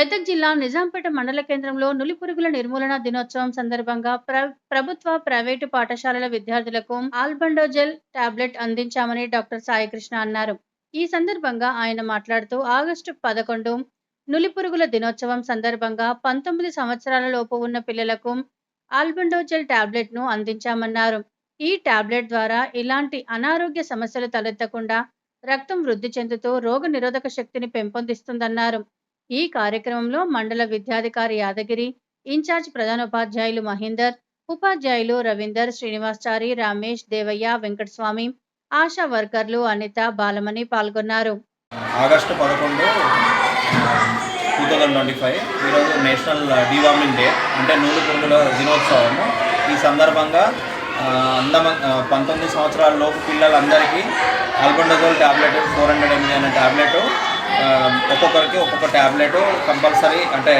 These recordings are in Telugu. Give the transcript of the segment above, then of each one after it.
మెదక్ జిల్లా నిజాంపేట మండల కేంద్రంలో నులిపురుగుల నిర్మూలన దినోత్సవం సందర్భంగా ప్రభుత్వ ప్రైవేటు పాఠశాలల విద్యార్థులకు ఆల్బండోజెల్ టాబ్లెట్ అందించామని డాక్టర్ సాయికృష్ణ అన్నారు. ఈ సందర్భంగా ఆయన మాట్లాడుతూ ఆగస్టు పదకొండు నులిపురుగుల దినోత్సవం సందర్భంగా పంతొమ్మిది సంవత్సరాల లోపు ఉన్న పిల్లలకు ఆల్బండోజెల్ టాబ్లెట్ను అందించామన్నారు. ఈ టాబ్లెట్ ద్వారా ఇలాంటి అనారోగ్య సమస్యలు తలెత్తకుండా రక్తం వృద్ధి చెందుతూ రోగ నిరోధక శక్తిని పెంపొందిస్తుందన్నారు. ఈ కార్యక్రమంలో మండల విద్యాధికారి యాదగిరి ఇన్ఛార్జ్ ప్రధానోపాధ్యాయులు మహేందర్ ఉపాధ్యాయులు రవీందర్ శ్రీనివాసాచారి రమేష్ దేవయ్య వెంకటస్వామి ఆశా వర్కర్లు అనిత బాలమణి పాల్గొన్నారు. ఆగస్టు పదకొండు టూ థౌజండ్ ట్వంటీ ఫైవ్ ఈరోజు నేషనల్ డివార్మింగ్ డే అంటే నూలు పురుగుల దినోత్సవము ఈ సందర్భంగా ఆ, అందమ పంతొమ్మిది సంవత్సరాల లోపు పిల్లలందరికీ albendazole tablet four hundred MG అనే ట్యాబ్లెట్ ఒక్కొక్కరికి ఒక్కొక్క ట్యాబ్లెట్ కంపల్సరీ అంటే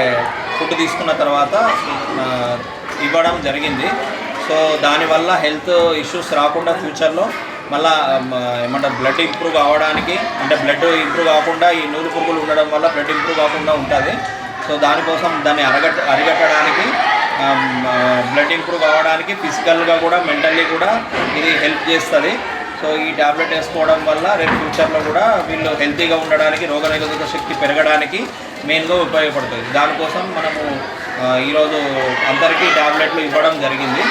ఫుడ్ తీసుకున్న తర్వాత ఇవ్వడం జరిగింది. సో దానివల్ల హెల్త్ ఇష్యూస్ రాకుండా ఫ్యూచర్లో మళ్ళా ఏమంటారు బ్లడ్ ఇంప్రూవ్ కావడానికి అంటే బ్లడ్ ఇంప్రూవ్ కాకుండా ఈ నూలు పురుగులు ఉండడం వల్ల బ్లడ్ ఇంప్రూవ్ కాకుండా ఉంటుంది. సో దానికోసం దాన్ని అరగట్ అరిగట్టడానికి బ్లడ్ ఇంప్రూవ్ కావడానికి ఫిజికల్గా కూడా మెంటల్లీ కూడా ఇది హెల్ప్ చేస్తుంది. సో ఈ ట్యాబ్లెట్ వేసుకోవడం వల్ల రేపు ఫ్యూచర్లో కూడా వీళ్ళు హెల్తీగా ఉండడానికి రోగనిరోధక శక్తి పెరగడానికి మెయిన్గా ఉపయోగపడుతుంది. దానికోసం మనము ఈరోజు అందరికీ ట్యాబ్లెట్లు ఇవ్వడం జరిగింది.